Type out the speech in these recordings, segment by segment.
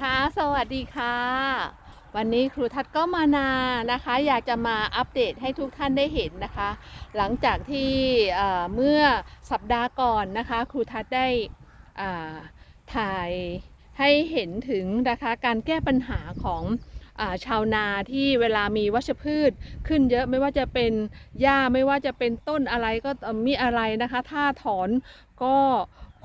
ค่ะสวัสดีค่ะ วันนี้ครูทัศก็มานานะคะ อยากจะมาอัปเดตให้ทุกท่านได้เห็นนะคะ หลังจากที่เมื่อสัปดาห์ก่อนนะคะ ครูทัศได้ถ่ายให้เห็นถึงนะคะการแก้ปัญหาของชาวนาที่เวลามีวัชพืชขึ้นเยอะไม่ว่าจะเป็นหญ้าไม่ว่าจะเป็นต้นอะไรก็มีอะไรนะคะ ถ้าถอนก็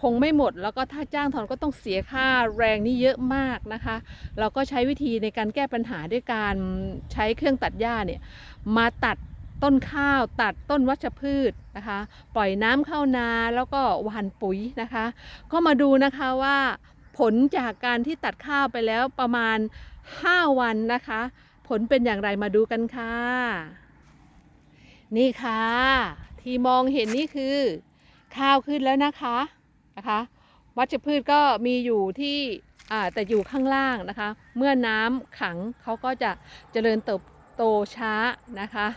คงไม่หมด แล้วก็ถ้าจ้างถอนก็ต้องเสียค่าแรงนี่เยอะมากนะคะ เราก็ใช้วิธีในการแก้ปัญหาด้วยการใช้เครื่องตัดหญ้าเนี่ยมาตัดต้นข้าวตัดต้นวัชพืชนะคะ ปล่อยน้ำเข้านาแล้วก็หว่านปุ๋ยนะคะ ก็มาดูนะคะว่าผลจากการที่ตัดข้าวไปแล้วประมาณ 5 วันนะคะ ผลเป็นอย่างไรมาดูกันค่ะ นี่ค่ะ ที่มองเห็นนี่คือ ข้าวขึ้นแล้วนะคะ นะคะวัชพืชก็มีอยู่ที่แต่อยู่ข้างล่างนะคะ เมื่อน้ำขังเขาก็จะเจริญเติบโตช้านะคะ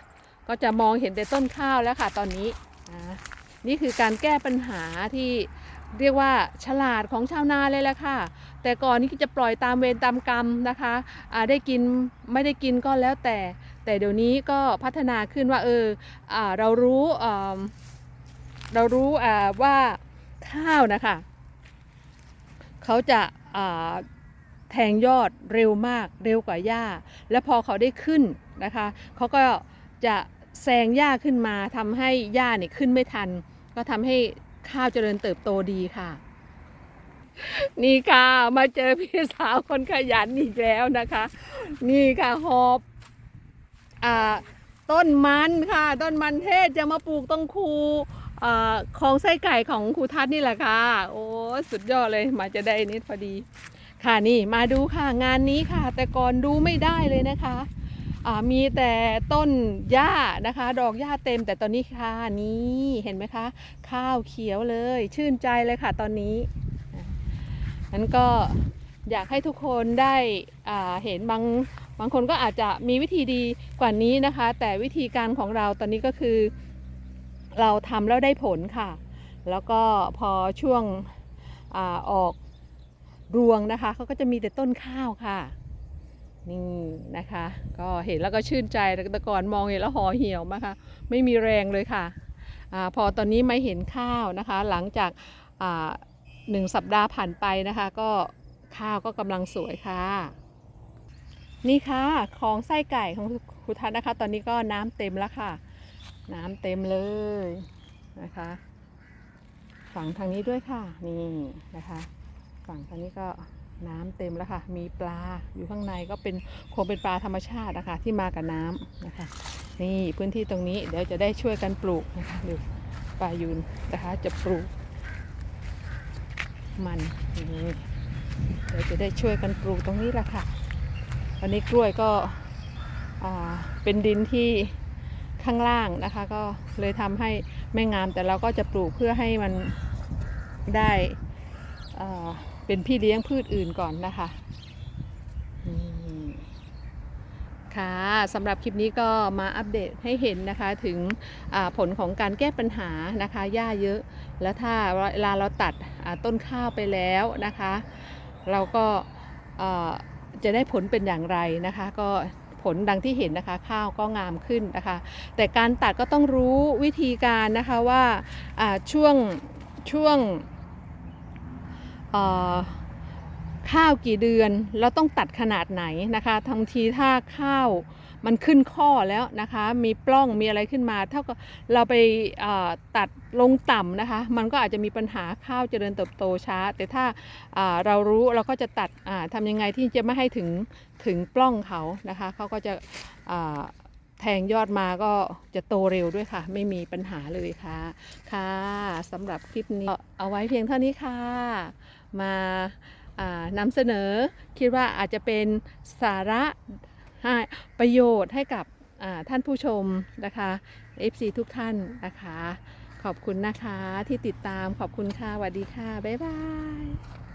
ก็จะมองเห็นแต่ต้นข้าวแล้วค่ะตอนนี้นี่คือการแก้ปัญหาที่เรียกว่าฉลาดของชาวนาเลยแหละค่ะ แต่ก่อนนี้จะปล่อยตามเวรตามกรรมนะคะอ่าได้กินไม่ได้กินก็แล้วแต่ แต่เดี๋ยวนี้ก็พัฒนาขึ้นว่าเอออเรารู้เรารู้ว่า ข้าวนะคะ เขาจะาแทงยอดเร็วมากเร็วกว่าหญ้า และพอเขาได้ขึ้นนะคะ เขาก็จะแซงหญ้าขึ้นมาทำให้หญ้าเนี่ยขึ้นไม่ทัน ก็ทำให้ข้าวเจริญเติบโตดีค่ะนี่ค่ะมาเจอพี่สาวคนขยันอีกแล้วนะคะ นี่ค่ะหอบอ่าต้นมันค่ะ ต้นมันเทศจะมาปลูกต้นคู ของไส้ไก่ของครูทัศน์นี่แหละค่ะ โอ้สุดยอดเลยมาจะได้นิดพอดี ค่ะนี่มาดูค่ะงานนี้ค่ะ แต่ก่อนดูไม่ได้เลยนะคะมีแต่ต้นหญ้านะคะ ดอกหญ้าเต็มแต่ตอนนี้ค่ะนี่เห็นไหมคะ ข้าวเขียวเลย ชื่นใจเลยค่ะตอนนี้นั้นก็อยากให้ทุกคนได้เห็นบางบางคนก็อาจจะมีวิธีดีกว่านี้นะคะ แต่วิธีการของเราตอนนี้ก็คือ เราทำแล้วได้ผลค่ะ แล้วก็พอช่วงอออกรวงนะคะเขาก็จะมีแต่ต้นข้าวค่ะ นี่นะคะ ก็เห็นแล้วก็ชื่นใจแต่ก่อนมองเห็นแล้วห่อเหี่ยวมากค่ะ ไม่มีแรงเลยค่ะอพอตอนนี้ไม่เห็นข้าวนะคะ หลังจากหนึ่งสัปดาห์ผ่านไปนะคะ ก็ข้าวก็กำลังสวยค่ะ นี่ค่ะของไส้ไก่ของครูทัศน์นะคะ ตอนนี้ก็น้ำเต็มแล้วค่ะ น้ำเต็มเลยนะคะ ฝั่งทางนี้ด้วยค่ะ นี่นะคะ ฝั่งทางนี้ก็น้ำเต็มแล้วค่ะ มีปลาอยู่ข้างในก็เป็นคงเป็นปลาธรรมชาตินะคะ ที่มากับน้ำนะคะ นี่พื้นที่ตรงนี้เดี๋ยวจะได้ช่วยกันปลูกนะคะดูปลายูนนะคะจะปลูก มันนี่เดี๋ยวจะได้ช่วยกันปลูกตรงนี้แหละค่ะ อันนี้กล้วยก็อ่าเป็นดินที่ ข้างล่างนะคะ ก็เลยทำให้ไม่งามแต่เราก็จะปลูกเพื่อให้มันได้เป็นพี่เลี้ยงพืชอื่นก่อนนะคะค่ะสำหรับคลิปนี้ก็มาอัปเดตให้เห็นนะคะถึงผลของการแก้ปัญหานะคะหญ้าเยอะ แล้วถ้าเวลาเราตัดต้นข้าวไปแล้วนะคะ เราก็จะได้ผลเป็นอย่างไรนะคะ ก็ ผลดังที่เห็นนะคะ ข้าวก็งามขึ้นนะคะ แต่การตัดก็ต้องรู้วิธีการนะคะว่าช่วงช่วง ข้าวกี่เดือนแล้วต้องตัดขนาดไหนนะคะทังทีถ้าข้าวมันขึ้นข้อแล้วนะคะ มีปล้องมีอะไรขึ้นมาเท่ากับเราไปตัดลงต่ำนะคะ มันก็อาจจะมีปัญหาข้าวเจริญเติบโตช้า แต่ถ้าเรารู้เราก็จะตัดอ่าทำยังไงที่จะไม่ให้ถึงถึงปล้องเขานะคะเขาก็จะแทงยอดมาก็จะโตเร็วด้วยค่ะ ไม่มีปัญหาเลยค่ะค่ะสำหรับคลิปนี้เอาไว้เพียงเท่านี้ค่ะ มา นำเสนอคิดว่าอาจจะเป็นสาระประโยชน์ให้กับท่านผู้ชมนะคะ FC ทุกท่านนะคะ ขอบคุณนะคะที่ติดตามขอบคุณค่ะสวัสดีค่ะ บ๊ายบาย